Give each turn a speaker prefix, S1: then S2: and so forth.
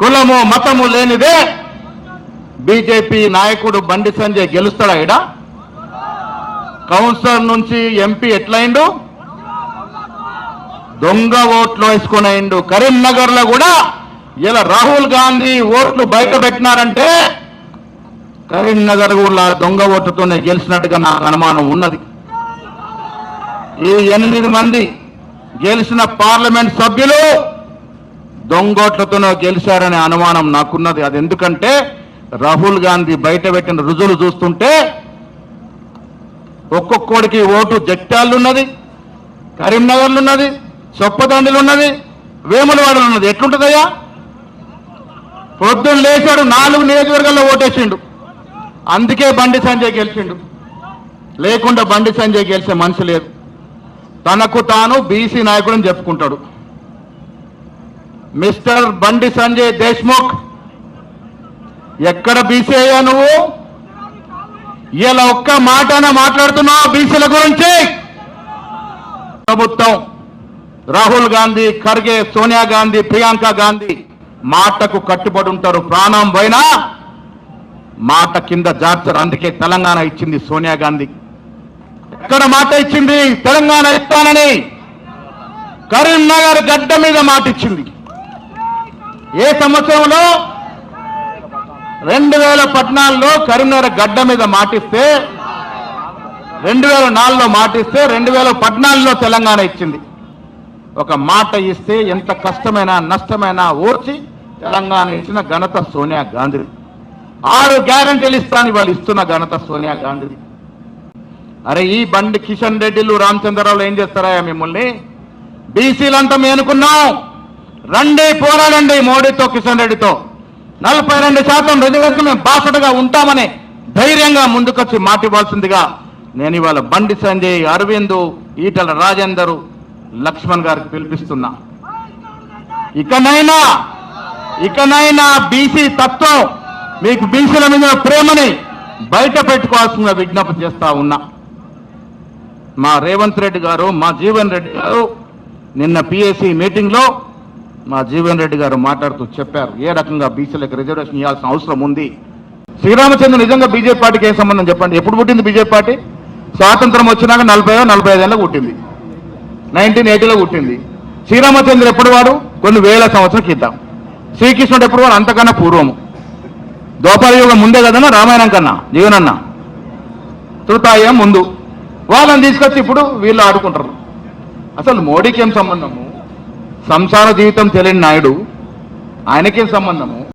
S1: కులము మతము లేనిదే బీజేపీ నాయకుడు బండి సంజయ్ గెలుస్తాడా ఇడ కౌన్సిలర్ నుంచి ఎంపీ ఎట్లయిండు? దొంగ ఓట్లు వేసుకుని అయిండు. కరీంనగర్లో కూడా ఇలా రాహుల్ గాంధీ ఓట్లు బయట పెట్టినారంటే కరీంనగర్ కూడా దొంగ ఓట్లతోనే గెలిచినట్టుగా నాకు అనుమానం ఉన్నది. ఈ ఎనిమిది మంది గెలిచిన పార్లమెంట్ సభ్యులు దొంగోట్లతోనో గెలిచారనే అనుమానం నాకున్నది. అది ఎందుకంటే రాహుల్ గాంధీ బయట పెట్టిన రుజువులు చూస్తుంటే ఒక్కొక్కడికి ఓటు జట్టాళ్ళున్నది కరీంనగర్లు ఉన్నది చొప్పదండిలు ఉన్నది వేములవాడలు ఉన్నది ఎట్లుంటుందయ్యా? పొద్దున్న లేచాడు నాలుగు నియోజకవర్గాల్లో ఓటేసిండు. అందుకే బండి సంజయ్ గెలిచిండు. లేకుండా బండి సంజయ్ గెలిచే మనిషి లేదు. తనకు తాను బీసీ నాయకుడని చెప్పుకుంటాడు. మిస్టర్ బండి సంజయ్ దేశ్ముఖ్ ఎక్కడ బీసీ అయ్యా నువ్వు? ఇలా ఒక్క మాటన మాట్లాడుతున్నావు బీసీల గురించి? ప్రభుత్వం రాహుల్ గాంధీ ఖర్గే సోనియా గాంధీ ప్రియాంక గాంధీ మాటకు కట్టుబడి ఉంటారు ప్రాణం పోయినా మాట కింద జార్చరు అందుకే తెలంగాణ ఇచ్చింది సోనియా గాంధీ. ఎక్కడ మాట ఇచ్చింది? తెలంగాణ ఇస్తానని కరీంనగర్ గడ్డ మీద మాట ఇచ్చింది. ఏ సంవత్సరంలో? రెండు వేల పద్నాలుగులో కరీంనగర్ గడ్డ మీద మాటిస్తే రెండు వేల నాలుగులో మాటిస్తే రెండు వేల పద్నాలుగులో తెలంగాణ ఇచ్చింది. ఒక మాట ఇస్తే ఎంత కష్టమైనా నష్టమైనా ఓర్చి తెలంగాణ ఇచ్చిన ఘనత సోనియా గాంధీ ఆరు గ్యారంటీలు ఇస్తాను వాళ్ళు ఇస్తున్న ఘనత సోనియా గాంధీ అరే ఈ బండి కిషన్ రెడ్డిలు రామచంద్రరావులు ఏం చేస్తారా మిమ్మల్ని? బీసీలంతా మేము అనుకున్నాం రండి పోరాడండి మోడీతో కిషన్ రెడ్డితో. నలభై రెండు శాతం రిజర్వేషన్ మేము బాసటగా ఉంటామని ధైర్యంగా ముందుకొచ్చి మాటివ్వాల్సిందిగా నేను ఇవాళ బండి సంజయ్ అరవింద్ ఈటల రాజేందర్ లక్ష్మణ్ గారికి పిలిపిస్తున్నా. ఇకనైనా ఇకనైనా బీసీ తత్వం మీకు బీసీల మీద ప్రేమని బయట పెట్టుకోవాల్సిన విజ్ఞప్తి చేస్తా ఉన్నా. మా రేవంత్ రెడ్డి గారు మా జీవన్ రెడ్డి గారు నిన్న పిఎస్సి మీటింగ్లో మా జీవన్ రెడ్డి గారు మాట్లాడుతూ చెప్పారు ఏ రకంగా బీసీలకు రిజర్వేషన్ ఇవ్వాల్సిన అవసరం ఉంది? శ్రీరామచంద్ర నిజంగా బీజేపీ పార్టీకి ఏ సంబంధం చెప్పండి? ఎప్పుడు పుట్టింది బీజేపీ పార్టీ? స్వాతంత్రం వచ్చినాక నలభై నలభై ఐదేళ్ళకు పుట్టింది. నైన్టీన్ ఎయిటీలో పుట్టింది. శ్రీరామచంద్ర ఎప్పుడు వాడు? కొన్ని వేల సంవత్సరం క్రితం. శ్రీకృష్ణుడు ఎప్పుడు వాడు? అంతకన్నా పూర్వము. ద్వాపర యుగం ముందే కదన్నా? రామాయణం కన్నా? జీవనన్న తృతాయం ముందు. వాళ్ళని తీసుకొచ్చి ఇప్పుడు వీళ్ళు ఆడుకుంటారు. అసలు మోడీకి ఏం సంబంధము? సంసార జీవితం తెలియని నాయుడు ఆయనకేం సంబంధము?